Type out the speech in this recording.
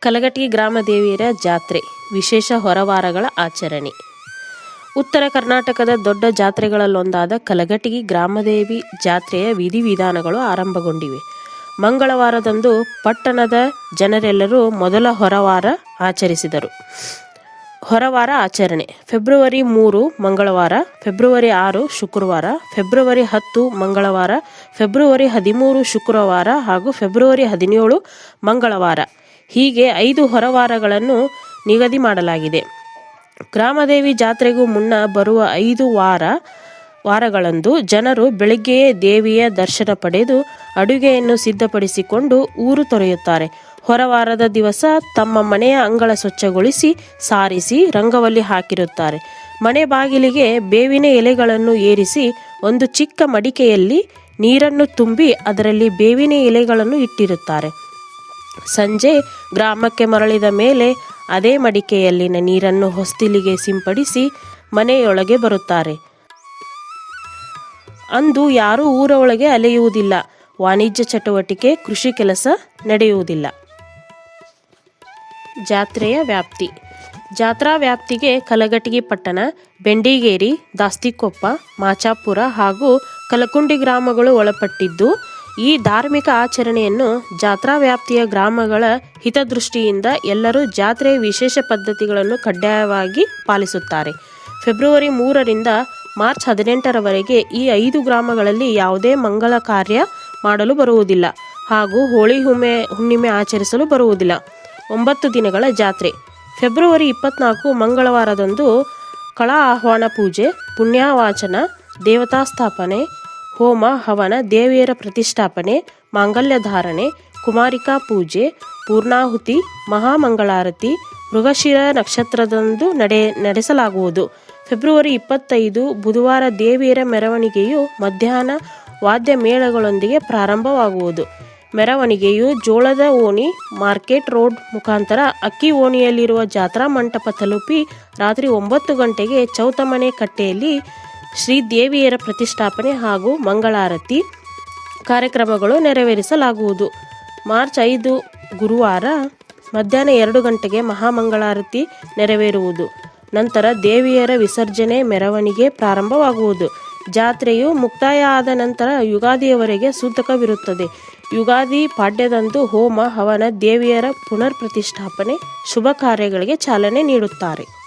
ಕಲಘಟಗಿ ಗ್ರಾಮ ದೇವಿಯರ ಜಾತ್ರೆ, ವಿಶೇಷ ಹೊರವಾರಗಳ ಆಚರಣೆ. ಉತ್ತರ ಕರ್ನಾಟಕದ ದೊಡ್ಡ ಜಾತ್ರೆಗಳಲ್ಲೊಂದಾದ ಕಲಘಟಗಿ ಗ್ರಾಮದೇವಿ ಜಾತ್ರೆಯ ವಿಧಿವಿಧಾನಗಳು ಆರಂಭಗೊಂಡಿವೆ. ಮಂಗಳವಾರದಂದು ಪಟ್ಟಣದ ಜನರೆಲ್ಲರೂ ಮೊದಲ ಹೊರವಾರ ಆಚರಿಸಿದರು. ಹೊರವಾರ ಆಚರಣೆ, ಫೆಬ್ರವರಿ ಮೂರು ಮಂಗಳವಾರ, ಫೆಬ್ರವರಿ ಆರು ಶುಕ್ರವಾರ, ಫೆಬ್ರವರಿ ಹತ್ತು ಮಂಗಳವಾರ, ಫೆಬ್ರವರಿ ಹದಿಮೂರು ಶುಕ್ರವಾರ ಹಾಗೂ ಫೆಬ್ರವರಿ ಹದಿನೇಳು ಮಂಗಳವಾರ. ಹೀಗೆ ಐದು ಹೊರವಾರಗಳನ್ನು ನಿಗದಿ ಮಾಡಲಾಗಿದೆ. ಗ್ರಾಮದೇವಿ ಜಾತ್ರೆಗೂ ಮುನ್ನ ಬರುವ ಐದು ವಾರ, ವಾರಗಳಂದು ಜನರು ಬೆಳಿಗ್ಗೆಯೇ ದೇವಿಯ ದರ್ಶನ ಪಡೆದು ಅಡುಗೆಯನ್ನು ಸಿದ್ಧಪಡಿಸಿಕೊಂಡು ಊರು ತೊರೆಯುತ್ತಾರೆ. ಹೊರವಾರದ ದಿವಸ ತಮ್ಮ ಮನೆಯ ಅಂಗಳ ಸ್ವಚ್ಛಗೊಳಿಸಿ ಸಾರಿಸಿ ರಂಗವಲ್ಲಿ ಹಾಕಿರುತ್ತಾರೆ. ಮನೆ ಬಾಗಿಲಿಗೆ ಬೇವಿನ ಎಲೆಗಳನ್ನು ಏರಿಸಿ ಒಂದು ಚಿಕ್ಕ ಮಡಿಕೆಯಲ್ಲಿ ನೀರನ್ನು ತುಂಬಿ ಅದರಲ್ಲಿ ಬೇವಿನ ಎಲೆಗಳನ್ನು ಇಟ್ಟಿರುತ್ತಾರೆ. ಸಂಜೆ ಗ್ರಾಮಕ್ಕೆ ಮರಳಿದ ಮೇಲೆ ಅದೇ ಮಡಿಕೆಯಲ್ಲಿನ ನೀರನ್ನು ಹೊಸ್ತಿಲಿಗೆ ಸಿಂಪಡಿಸಿ ಮನೆಯೊಳಗೆ ಬರುತ್ತಾರೆ. ಅಂದು ಯಾರೂ ಊರ ಒಳಗೆ ಅಲೆಯುವುದಿಲ್ಲ. ವಾಣಿಜ್ಯ ಚಟುವಟಿಕೆ, ಕೃಷಿ ಕೆಲಸ ನಡೆಯುವುದಿಲ್ಲ. ಜಾತ್ರೆಯ ವ್ಯಾಪ್ತಿ. ಜಾತ್ರಾ ವ್ಯಾಪ್ತಿಗೆ ಕಲಘಟಗಿ ಪಟ್ಟಣ, ಬೆಂಡಿಗೇರಿ, ದಾಸ್ತಿಕೊಪ್ಪ, ಮಾಚಾಪುರ ಹಾಗೂ ಕಲಕುಂಡಿ ಗ್ರಾಮಗಳು ಒಳಪಟ್ಟಿದ್ದು ಈ ಧಾರ್ಮಿಕ ಆಚರಣೆಯನ್ನು ಜಾತ್ರಾ ವ್ಯಾಪ್ತಿಯ ಗ್ರಾಮಗಳ ಹಿತದೃಷ್ಟಿಯಿಂದ ಎಲ್ಲರೂ ಜಾತ್ರೆಯ ವಿಶೇಷ ಪದ್ಧತಿಗಳನ್ನು ಕಡ್ಡಾಯವಾಗಿ ಪಾಲಿಸುತ್ತಾರೆ. ಫೆಬ್ರವರಿ ಮೂರರಿಂದ ಮಾರ್ಚ್ ಹದಿನೆಂಟರವರೆಗೆ ಈ ಐದು ಗ್ರಾಮಗಳಲ್ಲಿ ಯಾವುದೇ ಮಂಗಳ ಕಾರ್ಯ ಮಾಡಲು ಬರುವುದಿಲ್ಲ ಹಾಗೂ ಹೋಳಿ ಹುಮ್ಮೆ, ಹುಣ್ಣಿಮೆ ಆಚರಿಸಲು ಬರುವುದಿಲ್ಲ. ಒಂಬತ್ತು ದಿನಗಳ ಜಾತ್ರೆ. ಫೆಬ್ರವರಿ ಇಪ್ಪತ್ನಾಲ್ಕು ಮಂಗಳವಾರದಂದು ಕಳಾ ಆಹ್ವಾನ ಪೂಜೆ, ಪುಣ್ಯವಾಚನ ದೇವತಾ ಸ್ಥಾಪನೆ ಹೋಮ, ಹವನ, ದೇವಿಯರ ಪ್ರತಿಷ್ಠಾಪನೆ, ಮಾಂಗಲ್ಯ ಧಾರಣೆ, ಕುಮಾರಿಕಾ ಪೂಜೆ, ಪೂರ್ಣಾಹುತಿ, ಮಹಾಮಂಗಳಾರತಿ, ಮೃಗಶಿರ ನಕ್ಷತ್ರದಂದು ನಡೆ, ನಡೆಸಲಾಗುವುದು. ಫೆಬ್ರವರಿ ಇಪ್ಪತ್ತೈದು, ಬುಧವಾರ ದೇವಿಯರ ಮೆರವಣಿಗೆಯು ಮಧ್ಯಾಹ್ನ ವಾದ್ಯ ಮೇಳಗಳೊಂದಿಗೆ ಪ್ರಾರಂಭವಾಗುವುದು. ಮೆರವಣಿಗೆಯು ಜೋಳದ ಓಣಿ, ಮಾರ್ಕೆಟ್ ರೋಡ್ ಮುಖಾಂತರ ಅಕ್ಕಿ ಓಣಿಯಲ್ಲಿರುವ ಜಾತ್ರಾ ಮಂಟಪ ತಲುಪಿ ರಾತ್ರಿ ಒಂಬತ್ತು ಗಂಟೆಗೆ ಚೌತಮನೆ ಕಟ್ಟೆಯಲ್ಲಿ ಶ್ರೀ ದೇವಿಯರ ಪ್ರತಿಷ್ಠಾಪನೆ ಹಾಗೂ ಮಂಗಳಾರತಿ ಕಾರ್ಯಕ್ರಮಗಳು ನೆರವೇರಿಸಲಾಗುವುದು. ಮಾರ್ಚ್ ಐದು, ಗುರುವಾರ ಮಧ್ಯಾಹ್ನ ಎರಡು ಗಂಟೆಗೆ ಮಹಾಮಂಗಳಾರತಿ ನೆರವೇರುವುದು. ನಂತರ ದೇವಿಯರ ವಿಸರ್ಜನೆ ಮೆರವಣಿಗೆ ಪ್ರಾರಂಭವಾಗುವುದು. ಜಾತ್ರೆಯು ಮುಕ್ತಾಯ ಆದ ನಂತರ ಯುಗಾದಿಯವರೆಗೆ ಸೂತಕವಿರುತ್ತದೆ. ಯುಗಾದಿ ಪಾಡ್ಯದಂದು ಹೋಮ, ಹವನ, ದೇವಿಯರ ಪುನರ್ ಪ್ರತಿಷ್ಠಾಪನೆ ಶುಭ ಕಾರ್ಯಗಳಿಗೆ ಚಾಲನೆ ನೀಡುತ್ತಾರೆ.